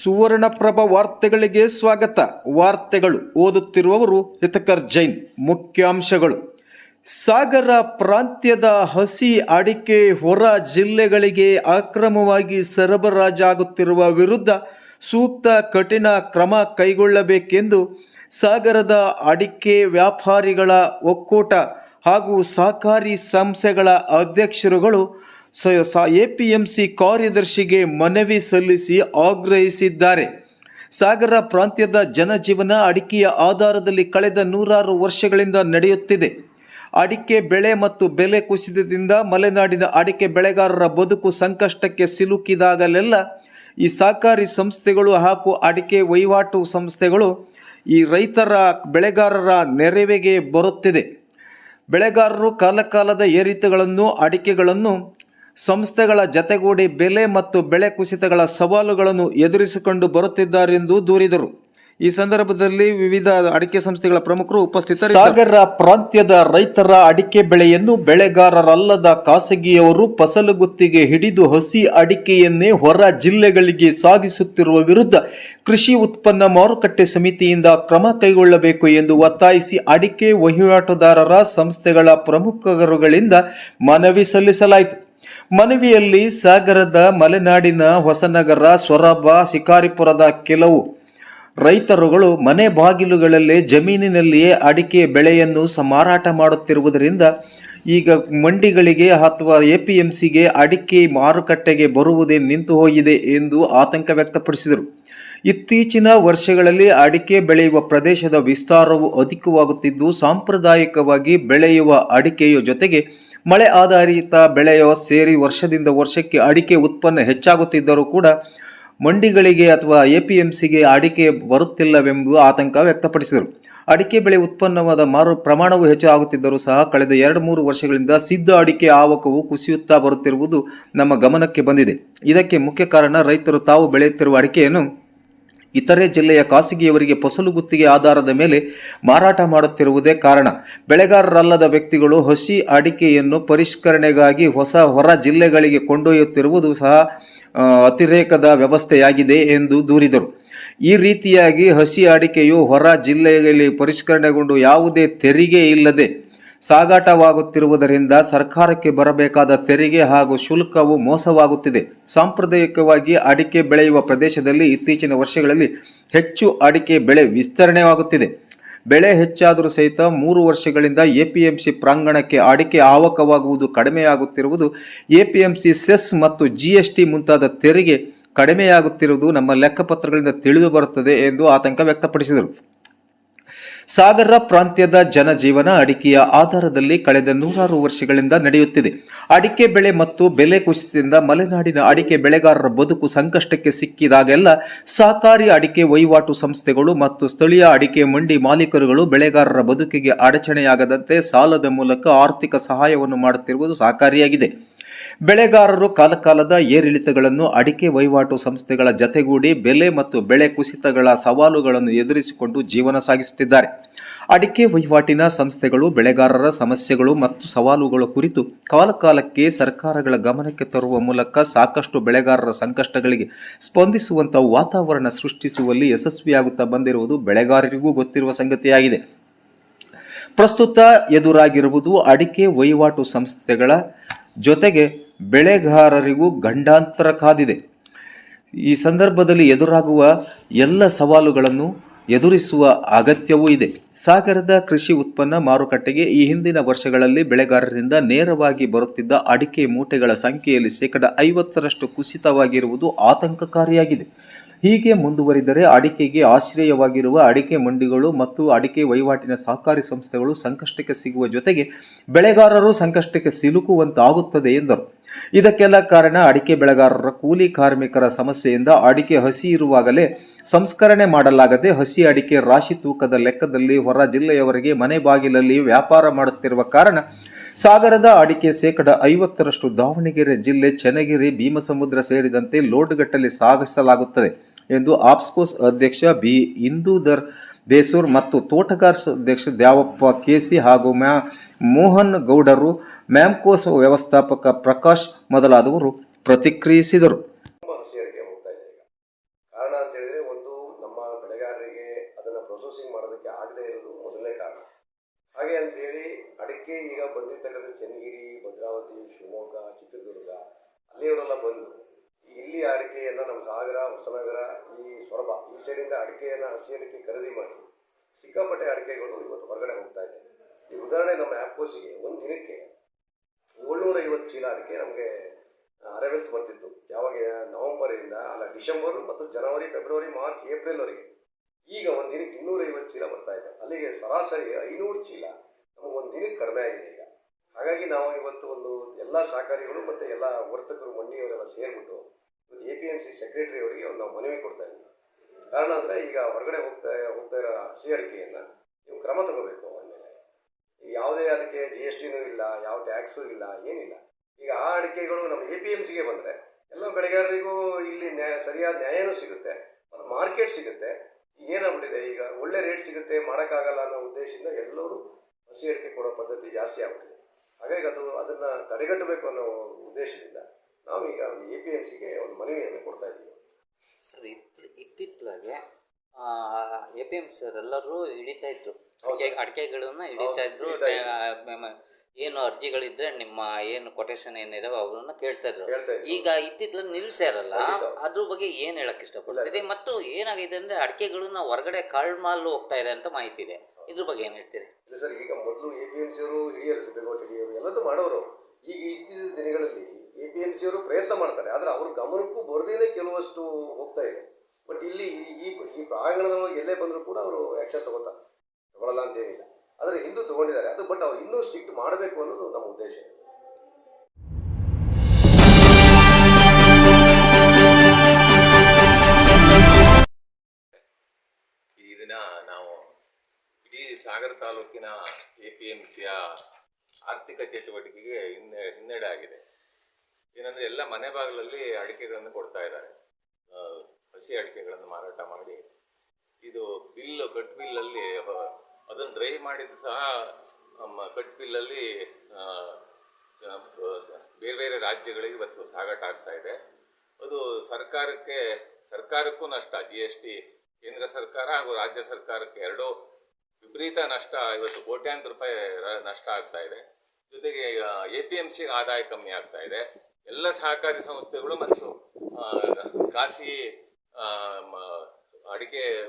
ಸುವರ್ಣಪ್ರಭ ವಾರ್ತೆಗಳಿಗೆ ಸ್ವಾಗತ. ವಾರ್ತೆಗಳು ಓದುತ್ತಿರುವವರು ಹಿತಕರ್ ಜೈನ್. ಮುಖ್ಯಾಂಶಗಳು ಸಾಗರ ಪ್ರಾಂತ್ಯದ ಹಸಿ ಅಡಿಕೆ ಹೊರ ಜಿಲ್ಲೆಗಳಿಗೆ ಅಕ್ರಮವಾಗಿ ಸರಬರಾಜಾಗುತ್ತಿರುವ ವಿರುದ್ಧ ಸೂಕ್ತ ಕಠಿಣ ಕ್ರಮ ಕೈಗೊಳ್ಳಬೇಕೆಂದು ಸಾಗರದ ಅಡಿಕೆ ವ್ಯಾಪಾರಿಗಳ ಒಕ್ಕೂಟ ಹಾಗೂ ಸಹಕಾರಿ ಸಂಸ್ಥೆಗಳ ಅಧ್ಯಕ್ಷರುಗಳು ಎಪಿಎಂಸಿ ಕಾರ್ಯದರ್ಶಿಗೆ ಮನವಿ ಸಲ್ಲಿಸಿ ಆಗ್ರಹಿಸಿದ್ದಾರೆ. ಸಾಗರ ಪ್ರಾಂತ್ಯದ ಜನಜೀವನ ಅಡಿಕೆಯ ಆಧಾರದಲ್ಲಿ ಕಳೆದ ನೂರಾರು ವರ್ಷಗಳಿಂದ ನಡೆಯುತ್ತಿದೆ. ಅಡಿಕೆ ಬೆಳೆ ಮತ್ತು ಬೆಲೆ ಕುಸಿತದಿಂದ ಮಲೆನಾಡಿನ ಅಡಿಕೆ ಬೆಳೆಗಾರರ ಬದುಕು ಸಂಕಷ್ಟಕ್ಕೆ ಸಿಲುಕಿದಾಗಲೆಲ್ಲ ಈ ಸಹಕಾರಿ ಸಂಸ್ಥೆಗಳು ಹಾಗೂ ಅಡಿಕೆ ವಹಿವಾಟು ಸಂಸ್ಥೆಗಳು ಈ ರೈತರ ಬೆಳೆಗಾರರ ನೆರವಿಗೆ ಬರುತ್ತಿದೆ. ಬೆಳೆಗಾರರು ಕಾಲಕಾಲದ ಏರಿತಗಳನ್ನು ಅಡಿಕೆಗಳನ್ನು ಸಂಸ್ಥೆಗಳ ಜತೆಗೂಡಿ ಬೆಲೆ ಮತ್ತು ಬೆಳೆ ಕುಸಿತಗಳ ಸವಾಲುಗಳನ್ನು ಎದುರಿಸಿಕೊಂಡು ಬರುತ್ತಿದ್ದಾರೆಂದು ದೂರಿದರು. ಈ ಸಂದರ್ಭದಲ್ಲಿ ವಿವಿಧ ಅಡಿಕೆ ಸಂಸ್ಥೆಗಳ ಪ್ರಮುಖರು ಉಪಸ್ಥಿತರು ಸಾಗರ ಪ್ರಾಂತ್ಯದ ರೈತರ ಅಡಿಕೆ ಬೆಳೆಯನ್ನು ಬೆಳೆಗಾರರಲ್ಲದ ಖಾಸಗಿಯವರು ಫಸಲು ಗುತ್ತಿಗೆ ಹಿಡಿದು ಹಸಿ ಅಡಿಕೆಯನ್ನೇ ಹೊರ ಜಿಲ್ಲೆಗಳಿಗೆ ಸಾಗಿಸುತ್ತಿರುವ ವಿರುದ್ಧ ಕೃಷಿ ಉತ್ಪನ್ನ ಮಾರುಕಟ್ಟೆ ಸಮಿತಿಯಿಂದ ಕ್ರಮ ಕೈಗೊಳ್ಳಬೇಕು ಎಂದು ಒತ್ತಾಯಿಸಿ ಅಡಿಕೆ ವಹಿವಾಟುದಾರರ ಸಂಸ್ಥೆಗಳ ಪ್ರಮುಖರುಗಳಿಂದ ಮನವಿ ಸಲ್ಲಿಸಲಾಯಿತು. ಮನವಿಯಲ್ಲಿ ಸಾಗರದ ಮಲೆನಾಡಿನ ಹೊಸನಗರ, ಸೊರಬ, ಶಿಕಾರಿಪುರದ ಕೆಲವು ರೈತರುಗಳು ಮನೆ ಬಾಗಿಲುಗಳಲ್ಲಿ ಜಮೀನಿನಲ್ಲಿಯೇ ಅಡಿಕೆ ಬೆಳೆಯನ್ನು ಮಾರಾಟ ಮಾಡುತ್ತಿರುವುದರಿಂದ ಈಗ ಮಂಡಿಗಳಿಗೆ ಅಥವಾ ಎಪಿಎಂಸಿಗೆ ಅಡಿಕೆ ಮಾರುಕಟ್ಟೆಗೆ ಬರುವುದೇ ನಿಂತು ಹೋಗಿದೆ ಎಂದು ಆತಂಕ ವ್ಯಕ್ತಪಡಿಸಿದರು. ಇತ್ತೀಚಿನ ವರ್ಷಗಳಲ್ಲಿ ಅಡಿಕೆ ಬೆಳೆಯುವ ಪ್ರದೇಶದ ವಿಸ್ತಾರವು ಅಧಿಕವಾಗುತ್ತಿದ್ದು, ಸಾಂಪ್ರದಾಯಿಕವಾಗಿ ಬೆಳೆಯುವ ಅಡಿಕೆಯ ಜೊತೆಗೆ ಮಳೆ ಆಧಾರಿತ ಬೆಳೆಯೋ ಸೇರಿ ವರ್ಷದಿಂದ ವರ್ಷಕ್ಕೆ ಅಡಿಕೆ ಉತ್ಪನ್ನ ಹೆಚ್ಚಾಗುತ್ತಿದ್ದರೂ ಕೂಡ ಮಂಡಿಗಳಿಗೆ ಅಥವಾ ಎ ಪಿ ಎಂ ಸಿಗೆ ಅಡಿಕೆ ಬರುತ್ತಿಲ್ಲವೆಂಬುದು ಆತಂಕ ವ್ಯಕ್ತಪಡಿಸಿದರು. ಅಡಿಕೆ ಬೆಳೆ ಉತ್ಪನ್ನವಾದ ಮಾರು ಪ್ರಮಾಣವು ಹೆಚ್ಚು ಆಗುತ್ತಿದ್ದರೂ ಸಹ ಕಳೆದ ಎರಡು ಮೂರು ವರ್ಷಗಳಿಂದ ಸಿದ್ಧ ಅಡಿಕೆ ಆವಕವು ಕುಸಿಯುತ್ತಾ ಬರುತ್ತಿರುವುದು ನಮ್ಮ ಗಮನಕ್ಕೆ ಬಂದಿದೆ. ಇದಕ್ಕೆ ಮುಖ್ಯ ಕಾರಣ ರೈತರು ತಾವು ಬೆಳೆಯುತ್ತಿರುವ ಅಡಿಕೆಯನ್ನು ಇತರೆ ಜಿಲ್ಲೆಯ ಖಾಸಗಿಯವರಿಗೆ ಫಸಲು ಗುತ್ತಿಗೆ ಆಧಾರದ ಮೇಲೆ ಮಾರಾಟ ಮಾಡುತ್ತಿರುವುದೇ ಕಾರಣ. ಬೆಳೆಗಾರರಲ್ಲದ ವ್ಯಕ್ತಿಗಳು ಹಸಿ ಅಡಿಕೆಯನ್ನು ಪರಿಷ್ಕರಣೆಗಾಗಿ ಹೊಸ ಹೊರ ಜಿಲ್ಲೆಗಳಿಗೆ ಕೊಂಡೊಯ್ಯುತ್ತಿರುವುದು ಸಹ ಅತಿರೇಕದ ವ್ಯವಸ್ಥೆಯಾಗಿದೆ ಎಂದು ದೂರಿದರು. ಈ ರೀತಿಯಾಗಿ ಹಸಿ ಅಡಿಕೆಯು ಹೊರ ಜಿಲ್ಲೆಯಲ್ಲಿ ಪರಿಷ್ಕರಣೆಗೊಂಡು ಯಾವುದೇ ತೆರಿಗೆ ಇಲ್ಲದೆ ಸಾಗಾಟವಾಗುತ್ತಿರುವುದರಿಂದ ಸರ್ಕಾರಕ್ಕೆ ಬರಬೇಕಾದ ತೆರಿಗೆ ಹಾಗೂ ಶುಲ್ಕವು ಮೋಸವಾಗುತ್ತಿದೆ. ಸಾಂಪ್ರದಾಯಿಕವಾಗಿ ಅಡಿಕೆ ಬೆಳೆಯುವ ಪ್ರದೇಶದಲ್ಲಿ ಇತ್ತೀಚಿನ ವರ್ಷಗಳಲ್ಲಿ ಹೆಚ್ಚು ಅಡಿಕೆ ಬೆಳೆ ವಿಸ್ತರಣೆಯಾಗುತ್ತಿದೆ. ಬೆಳೆ ಹೆಚ್ಚಾದರೂ ಸಹಿತ ಮೂರು ವರ್ಷಗಳಿಂದ ಎಪಿಎಂಸಿ ಪ್ರಾಂಗಣಕ್ಕೆ ಅಡಿಕೆ ಆವಕವಾಗುವುದು ಕಡಿಮೆಯಾಗುತ್ತಿರುವುದು ಎಪಿಎಂಸಿ ಸೆಸ್ ಮತ್ತು ಜಿಎಸ್ಟಿ ಮುಂತಾದ ತೆರಿಗೆ ಕಡಿಮೆಯಾಗುತ್ತಿರುವುದು ನಮ್ಮ ಲೆಕ್ಕಪತ್ರಗಳಿಂದ ತಿಳಿದು ಬರುತ್ತದೆ ಎಂದು ಆತಂಕ ವ್ಯಕ್ತಪಡಿಸಿದರು. ಸಾಗರ ಪ್ರಾಂತ್ಯದ ಜನಜೀವನ ಅಡಿಕೆಯ ಆಧಾರದಲ್ಲಿ ಕಳೆದ ನೂರಾರು ವರ್ಷಗಳಿಂದ ನಡೆಯುತ್ತಿದೆ. ಅಡಿಕೆ ಬೆಳೆ ಮತ್ತು ಬೆಲೆ ಕುಸಿತದಿಂದ ಮಲೆನಾಡಿನ ಅಡಿಕೆ ಬೆಳೆಗಾರರ ಬದುಕು ಸಂಕಷ್ಟಕ್ಕೆ ಸಿಕ್ಕಿದಾಗೆಲ್ಲ ಸಹಕಾರಿ ಅಡಿಕೆ ವಹಿವಾಟು ಸಂಸ್ಥೆಗಳು ಮತ್ತು ಸ್ಥಳೀಯ ಅಡಿಕೆ ಮಂಡಿ ಮಾಲೀಕರುಗಳು ಬೆಳೆಗಾರರ ಬದುಕಿಗೆ ಅಡಚಣೆಯಾಗದಂತೆ ಸಾಲದ ಮೂಲಕ ಆರ್ಥಿಕ ಸಹಾಯವನ್ನು ಮಾಡುತ್ತಿರುವುದು ಸಹಕಾರಿಯಾಗಿದೆ. ಬೆಳೆಗಾರರು ಕಾಲಕಾಲದ ಏರಿಳಿತಗಳನ್ನು ಅಡಿಕೆ ವಹಿವಾಟು ಸಂಸ್ಥೆಗಳ ಜತೆಗೂಡಿ ಬೆಲೆ ಮತ್ತು ಬೆಳೆ ಕುಸಿತಗಳ ಸವಾಲುಗಳನ್ನು ಎದುರಿಸಿಕೊಂಡು ಜೀವನ ಸಾಗಿಸುತ್ತಿದ್ದಾರೆ. ಅಡಿಕೆ ವಹಿವಾಟಿನ ಸಂಸ್ಥೆಗಳು, ಬೆಳೆಗಾರರ ಸಮಸ್ಯೆಗಳು ಮತ್ತು ಸವಾಲುಗಳ ಕುರಿತು ಕಾಲಕಾಲಕ್ಕೆ ಸರ್ಕಾರಗಳ ಗಮನಕ್ಕೆ ತರುವ ಮೂಲಕ ಸಾಕಷ್ಟು ಬೆಳೆಗಾರರ ಸಂಕಷ್ಟಗಳಿಗೆ ಸ್ಪಂದಿಸುವಂತಹ ವಾತಾವರಣ ಸೃಷ್ಟಿಸುವಲ್ಲಿ ಯಶಸ್ವಿಯಾಗುತ್ತಾ ಬಂದಿರುವುದು ಬೆಳೆಗಾರರಿಗೂ ಗೊತ್ತಿರುವ ಸಂಗತಿಯಾಗಿದೆ. ಪ್ರಸ್ತುತ ಎದುರಾಗಿರುವುದು ಅಡಿಕೆ ವಹಿವಾಟು ಸಂಸ್ಥೆಗಳ ಜೊತೆಗೆ ಬೆಳೆಗಾರರಿಗೂ ಗಂಡಾಂತರ ಕಾದಿದೆ. ಈ ಸಂದರ್ಭದಲ್ಲಿ ಎದುರಾಗುವ ಎಲ್ಲ ಸವಾಲುಗಳನ್ನು ಎದುರಿಸುವ ಅಗತ್ಯವೂ ಇದೆ. ಸಾಗರದ ಕೃಷಿ ಉತ್ಪನ್ನ ಮಾರುಕಟ್ಟೆಗೆ ಈ ಹಿಂದಿನ ವರ್ಷಗಳಲ್ಲಿ ಬೆಳೆಗಾರರಿಂದ ನೇರವಾಗಿ ಬರುತ್ತಿದ್ದ ಅಡಿಕೆ ಮೂಟೆಗಳ ಸಂಖ್ಯೆಯಲ್ಲಿ ಶೇಕಡ ಐವತ್ತರಷ್ಟು ಕುಸಿತವಾಗಿರುವುದು ಆತಂಕಕಾರಿಯಾಗಿದೆ. ಹೀಗೆ ಮುಂದುವರಿದರೆ ಅಡಿಕೆಗೆ ಆಶ್ರಯವಾಗಿರುವ ಅಡಿಕೆ ಮಂಡಿಗಳು ಮತ್ತು ಅಡಿಕೆ ವಹಿವಾಟಿನ ಸಹಕಾರಿ ಸಂಸ್ಥೆಗಳು ಸಂಕಷ್ಟಕ್ಕೆ ಸಿಗುವ ಜೊತೆಗೆ ಬೆಳೆಗಾರರು ಸಂಕಷ್ಟಕ್ಕೆ ಸಿಲುಕುವಂತಾಗುತ್ತದೆ ಎಂದರು. ಇದಕ್ಕೆಲ್ಲ ಕಾರಣ ಅಡಿಕೆ ಬೆಳೆಗಾರರ ಕೂಲಿ ಕಾರ್ಮಿಕರ ಸಮಸ್ಯೆಯಿಂದ ಅಡಿಕೆ ಹಸಿ ಇರುವಾಗಲೇ ಸಂಸ್ಕರಣೆ ಮಾಡಲಾಗದೆ ಹಸಿ ಅಡಿಕೆ ರಾಶಿ ತೂಕದ ಲೆಕ್ಕದಲ್ಲಿ ಹೊರ ಜಿಲ್ಲೆಯವರಿಗೆ ಮನೆ ಬಾಗಿಲಲ್ಲಿ ವ್ಯಾಪಾರ ಮಾಡುತ್ತಿರುವ ಕಾರಣ ಸಾಗರದ ಅಡಿಕೆ ಶೇಕಡ ಐವತ್ತರಷ್ಟು ದಾವಣಗೆರೆ ಜಿಲ್ಲೆ ಚನ್ನಗಿರಿ, ಭೀಮಸಮುದ್ರ ಸೇರಿದಂತೆ ಲೋಡ್ಗಟ್ಟಲೆ ಸಾಗಿಸಲಾಗುತ್ತದೆ ಎಂದು ಆಪ್ಸ್ಕೋಸ್ ಅಧ್ಯಕ್ಷ ಬಿ. ಇಂದೂಧರ್ ಬೇಸೂರ್ ಮತ್ತು ತೋಟಗಾರ್ಸ್ ಅಧ್ಯಕ್ಷ ದ್ಯಾವಪ್ಪ ಕೆಸಿ ಹಾಗೂ ಮ್ಯಾ. ಮೋಹನ್ ಗೌಡರು ಮ್ಯಾಂಕೋಸ್ ವ್ಯವಸ್ಥಾಪಕ ಪ್ರಕಾಶ್ ಮೊದಲಾದವರು ಪ್ರತಿಕ್ರಿಯಿಸಿದರು. ಕಾರಣ ಅಂತ ಹೇಳಿದ್ರೆ ಒಂದು ನಮ್ಮ ಬೆಳೆಗಾರರಿಗೆ ಅದನ್ನು ಪ್ರೊಸೆಸಿಂಗ್ ಮಾಡೋದಕ್ಕೆ ಆಗದೇ ಇರೋದು ಮೊದಲೇ ಕಾರಣ. ಹಾಗೆ ಅಂತ ಹೇಳಿ ಅಡಿಕೆ ಈಗ ಬಂದಿರ್ತಕ್ಕಂಥ ಚನ್ನಗಿರಿ, ಭದ್ರಾವತಿ, ಶಿವಮೊಗ್ಗ, ಚಿತ್ರದುರ್ಗ, ಅಲ್ಲಿಯವರೆಲ್ಲ ಬಂದು ಇಲ್ಲಿ ಅಡಿಕೆಯನ್ನು ನಮ್ಮ ಸಾವಿರ ಹೊಸನಗರ, ಈ ಸೊರಬ ಈ ಸೈಡಿಂದ ಅಡಿಕೆಯನ್ನು ಹಸಿ ಅಡಿಕೆ ಖರೀದಿ ಮಾಡಿ ಸಿಕ್ಕಾಪಟ್ಟೆ ಅಡಿಕೆಗಳು ಇವತ್ತು ಹೊರಗಡೆ ಹೋಗ್ತಾ ಇದೆ. ಈ ಉದಾಹರಣೆ ನಮ್ಮ ಆ್ಯಪ್ಕೋಸಿಗೆ ಒಂದು ದಿನಕ್ಕೆ ಏಳ್ನೂರ ಐವತ್ತು ಚೀಲ ಅಡಿಕೆ ನಮಗೆ ಅರೈವಲ್ಸ್ ಬರ್ತಿತ್ತು. ಯಾವಾಗ ನವಂಬರಿಂದ ಅಲ್ಲ, ಡಿಸೆಂಬರ್ ಮತ್ತು ಜನವರಿ, ಫೆಬ್ರವರಿ, ಮಾರ್ಚ್, ಏಪ್ರಿಲ್ವರೆಗೆ. ಈಗ ಒಂದು ದಿನಕ್ಕೆ ಇನ್ನೂರೈವತ್ತು ಚೀಲ ಬರ್ತಾ ಇದೆ. ಅಲ್ಲಿಗೆ ಸರಾಸರಿ ಐನೂರು ಚೀಲ. ನಮಗೆ ಒಂದು ದಿನಕ್ಕೆ ಕಡಿಮೆ ಆಗಿದೆ ಈಗ. ಹಾಗಾಗಿ ನಾವು ಇವತ್ತು ಒಂದು ಎಲ್ಲ ಸಹಕಾರಿಗಳು ಮತ್ತು ಎಲ್ಲ ವರ್ತಕರು, ಮಂಡಿಯವರೆಲ್ಲ ಸೇರಿಬಿಟ್ಟು ಇವತ್ತು A P M C secretary ಅವರಿಗೆ ಒಂದು ನಾವು ಮನವಿ ಕೊಡ್ತಾ ಇದ್ದೀವಿ. ಕಾರಣ ಅಂದರೆ ಈಗ ಹೊರಗಡೆ ಹೋಗ್ತಾ ಹೋಗ್ತಾ ಇರೋ ಹಸಿ ಅಡಿಕೆಯನ್ನು ನೀವು ಕ್ರಮ ತಗೋಬೇಕು. ಯಾವುದೇ ಅದಕ್ಕೆ ಜಿ ಎಸ್ ಟಿನೂ ಇಲ್ಲ, ಯಾವ ಟ್ಯಾಕ್ಸು ಇಲ್ಲ, ಏನಿಲ್ಲ. ಈಗ ಆ ಅಡಿಕೆಗಳು ನಮ್ಮ ಎ ಪಿ ಎಂ ಸಿಗೆ ಬಂದರೆ, ಎಲ್ಲ ಬೆಳೆಗಾರರಿಗೂ ಇಲ್ಲಿ ನ್ಯಾಯ ಸರಿಯಾದ ನ್ಯಾಯನೂ ಸಿಗುತ್ತೆ ಮತ್ತು ಮಾರ್ಕೆಟ್ ಸಿಗುತ್ತೆ. ಏನಾಗ್ಬಿಟ್ಟಿದೆ ಈಗ ಒಳ್ಳೆ ರೇಟ್ ಸಿಗುತ್ತೆ, ಮಾಡೋಕ್ಕಾಗಲ್ಲ ಅನ್ನೋ ಉದ್ದೇಶದಿಂದ ಎಲ್ಲರೂ ಹಸಿ ಅಡಿಕೆ ಕೊಡೋ ಪದ್ಧತಿ ಜಾಸ್ತಿ ಆಗ್ಬಿಟ್ಟಿದೆ. ಹಾಗಾಗಿ ಅದು ಅದನ್ನು ತಡೆಗಟ್ಟಬೇಕು ಅನ್ನೋ ಉದ್ದೇಶದಿಂದ ನಾವು ಈಗ ಒಂದು ಎ ಪಿ ಎಂ ಸಿಗೆ ಒಂದು ಮನವಿಯನ್ನು ಕೊಡ್ತಾ ಇದ್ದೀವಿ. ಸರ್ ಇತ್ತ ಇತ್ತಿತ್ತಲಾಗೆ ಎ ಪಿ ಎಂ ಸಿ ಅವರೆಲ್ಲರೂ ಹಿಡಿತಾ ಇದ್ರು. ಅಡಿಕೆ. ಅಡಿಕೆಗಳನ್ನ ಹಿಡಿತಾ ಇದ್ರು ಏನು ಅರ್ಜಿಗಳಿದ್ರೆ ನಿಮ್ಮ ಏನು ಕೊಟೇಶನ್ ಏನಿದಾವೆ ಅವ್ರನ್ನ ಕೇಳ್ತಾ ಇದ್ರು. ಈಗ ಇತ್ತಿತ್ತಲಾಗಿ ನಿಲ್ಸ್ಯಾರಲ್ಲ ಅದ್ರ ಬಗ್ಗೆ ಏನ್ ಹೇಳಕ್ ಇಷ್ಟಪಡ್ತೀರಿ? ಮತ್ತು ಏನಾಗಿದೆ ಅಂದ್ರೆ ಅಡಿಕೆಗಳನ್ನ ಹೊರಗಡೆ ಕಾಳ್ಮಾಲ್ ಹೋಗ್ತಾ ಇದೆ ಅಂತ ಮಾಹಿತಿ ಇದೆ. ಇದ್ರ ಬಗ್ಗೆ ಏನ್ ಹೇಳ್ತೀರಿ? ಸರ್ ಈಗ ಮೊದಲು ಎ ಪಿ ಎಂ ಸಿಯವರು ಹಿರಿಯರು ಸಿದ್ದೇಗೌಡ ಹಿರಿಯರು ಎಲ್ಲದೂ ಮಾಡೋರು. ಈಗ ಇತ್ತೀಚಿನ ದಿನಗಳಲ್ಲಿ ಎ ಪಿ ಎಂ ಸಿಯವರು ಪ್ರಯತ್ನ ಮಾಡ್ತಾರೆ. ಆದ್ರೆ ಅವ್ರ ಗಮನಕ್ಕೂ ಬರದೇನೆ ಕೆಲವಷ್ಟು ಹೋಗ್ತಾ ಇದೆ. ಬಟ್ ಇಲ್ಲಿ ಈ ಈ ಪ್ರಾಂಗಣದೊಳಗೆ ಎಲ್ಲೇ ಬಂದರೂ ಕೂಡ ಅವರು ಆ್ಯಕ್ಷನ್ ತಗೋತಾರೆ. ತಗೊಳ್ಳಲ್ಲ ಅಂತೇನಿಲ್ಲ ಆದರೆ ಹಿಂದೂ ತಗೊಂಡಿದ್ದಾರೆ. ಅದು ಬಟ್ ಅವ್ರು ಇನ್ನೂ ಸ್ಟ್ರಿಕ್ಟ್ ಮಾಡಬೇಕು ಅನ್ನೋದು ನಮ್ಮ ಉದ್ದೇಶ. ಈ ದಿನ ನಾವು ಇಡೀ ಸಾಗರ ತಾಲೂಕಿನ ಎ ಪಿ ಎಂ ಸಿಯ ಆರ್ಥಿಕ ಚಟುವಟಿಕೆಗೆ ಹಿನ್ನೆ, ಹಿನ್ನಡೆ ಆಗಿದೆ. ಏನಂದ್ರೆ ಎಲ್ಲ ಮನೆ ಬಾಗಿಲಲ್ಲಿ ಅಡಿಕೆಗಳನ್ನು ಕೊಡ್ತಾ ಇದ್ದಾರೆ. ಹಸಿ ಅಡಿಕೆಗಳನ್ನು ಮಾರಾಟ ಮಾಡಿ. ಇದು ಬಿಲ್ ಕಟ್ ಬಿಲ್ಲಲ್ಲಿ ಅದನ್ನು ಡ್ರೈ ಮಾಡಿದ್ದು ಸಹ ನಮ್ಮ ಕಟ್ ಬಿಲ್ಲಲ್ಲಿ ಆ, ಆ, ಬೇರೆ ಬೇರೆ ರಾಜ್ಯಗಳಿಗೆ ಇವತ್ತು ಸಾಗಾಟ ಆಗ್ತಾ ಇದೆ. ಅದು ಸರ್ಕಾರಕ್ಕೆ ಸರ್ಕಾರಕ್ಕೂ ನಷ್ಟ ಜಿ ಎಸ್ ಟಿ ಕೇಂದ್ರ ಸರ್ಕಾರ ಹಾಗೂ ರಾಜ್ಯ ಸರ್ಕಾರಕ್ಕೆ ಎರಡೂ ವಿಪರೀತ ನಷ್ಟ ಇವತ್ತು ಕೋಟ್ಯಾಂತರ ರೂಪಾಯಿ ನಷ್ಟ ಆಗ್ತಾ ಇದೆ. ಜೊತೆಗೆ ಎ ಪಿ ಎಂ ಸಿ ಆದಾಯ ಕಮ್ಮಿ ಆಗ್ತಾ ಇದೆ. ಎಲ್ಲ ಸಹಕಾರಿ ಸಂಸ್ಥೆಗಳು ಮತ್ತು ಖಾಸಗಿ ಆ, ಮ- ಅಡಿಕೆ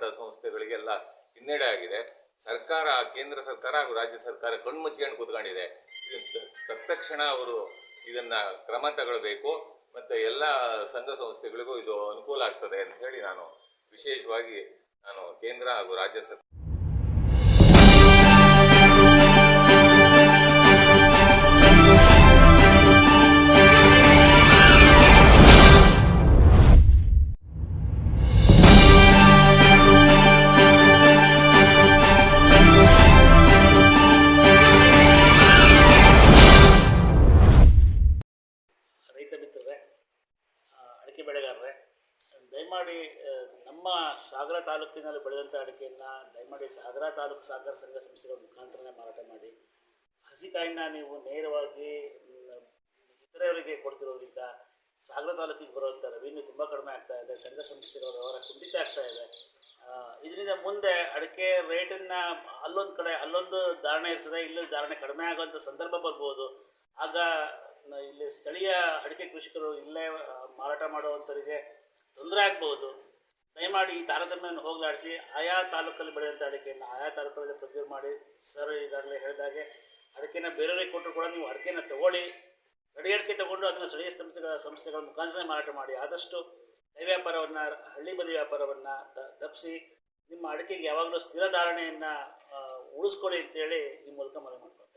ಮಾಡಿದ ಸಂಸ್ಥೆಗಳಿಗೆಲ್ಲ ಹಿನ್ನಡೆ ಆಗಿದೆ. ಸರ್ಕಾರ, ಕೇಂದ್ರ ಸರ್ಕಾರ ಹಾಗೂ ರಾಜ್ಯ ಸರ್ಕಾರ ಕಣ್ಮುಚ್ಕೊಂಡು ಕೂತ್ಕೊಂಡಿದೆ. ತಕ್ಷಣ ಅವರು ಇದನ್ನ ಕ್ರಮ ತಗೊಳ್ಬೇಕು ಮತ್ತೆ ಎಲ್ಲ ಸಂಘ ಸಂಸ್ಥೆಗಳಿಗೂ ಇದು ಅನುಕೂಲ ಆಗ್ತದೆ ಅಂತ ಹೇಳಿ ನಾನು ವಿಶೇಷವಾಗಿ ನಾನು ಕೇಂದ್ರ ಹಾಗೂ ರಾಜ್ಯ ಸರ್ಕಾರ ದಯಮಾಡಿ ನಮ್ಮ ಸಾಗರ ತಾಲೂಕಿನಲ್ಲಿ ಬೆಳೆದಂಥ ಅಡಿಕೆಯನ್ನು ದಯಮಾಡಿ ಸಾಗರ ತಾಲೂಕು ಸಹಕಾರ ಸಂಘ ಸಂಸ್ಥೆಗಳ ಮುಖಾಂತರನೇ ಮಾರಾಟ ಮಾಡಿ. ಹಸಿಕಾಯಿನ ನೀವು ನೇರವಾಗಿ ಇತರೆಯವರಿಗೆ ಕೊಡ್ತಿರೋದ್ರಿಂದ ಸಾಗರ ತಾಲೂಕಿಗೆ ಬರುವಂಥ ರೆವಿನ್ಯೂ ತುಂಬ ಕಡಿಮೆ ಆಗ್ತಾ ಇದೆ, ಸಂಘ ಸಂಸ್ಥೆಗಳ ವ್ಯವಹಾರ ಕುಂಠಿತ ಆಗ್ತಾ ಇದೆ. ಇದರಿಂದ ಮುಂದೆ ಅಡಿಕೆ ರೇಟನ್ನು ಅಲ್ಲೊಂದು ಕಡೆ, ಅಲ್ಲೊಂದು ಧಾರಣೆ ಇರ್ತದೆ, ಇಲ್ಲೊಂದು ಧಾರಣೆ ಕಡಿಮೆ ಆಗುವಂಥ ಸಂದರ್ಭ ಬರ್ಬೋದು. ಆಗ ಇಲ್ಲಿ ಸ್ಥಳೀಯ ಅಡಿಕೆ ಕೃಷಿಕರು ಇಲ್ಲೇ ಮಾರಾಟ ಮಾಡುವಂಥವರಿಗೆ ತೊಂದರೆ ಆಗ್ಬೋದು ದಯಮಾಡಿ ಈ ತಾರತಮ್ಯವನ್ನು ಹೋಗಲಾಡಿಸಿ. ಆಯಾ ತಾಲೂಕಲ್ಲಿ ಬೆಳೆದಂಥ ಅಡಿಕೆಯನ್ನು ಆಯಾ ತಾಲೂಕಲ್ಲಿ ಪ್ರೊಕ್ಯೂರ್ ಮಾಡಿ. ಸರ್, ಈಗಾಗಲೇ ಹೇಳಿದಾಗೆ ಅಡಿಕೆನ ಬೇರೆಯವರಿಗೆ ಕೊಟ್ಟರು ಕೂಡ ನೀವು ಅಡಿಕೆನ ತಗೊಳ್ಳಿ. ರೆಡಿ ಅಡಿಕೆ ತಗೊಂಡು ಅದನ್ನು ಸ್ಥಳೀಯ ಸಂಸ್ಥೆಗಳ ಸಂಸ್ಥೆಗಳ ಮುಖಾಂತರ ಮಾರಾಟ ಮಾಡಿ. ಆದಷ್ಟು ಕೈ ವ್ಯಾಪಾರವನ್ನು, ಹಳ್ಳಿ ಬದಿ ವ್ಯಾಪಾರವನ್ನು ತಪ್ಪಿಸಿ ನಿಮ್ಮ ಅಡಿಕೆಗೆ ಯಾವಾಗಲೂ ಸ್ಥಿರ ಧಾರಣೆಯನ್ನು ಉಳಿಸ್ಕೊಳ್ಳಿ ಅಂತೇಳಿ ಈ ಮೂಲಕ ಮನವಿ ಮಾಡ್ತೀನಿ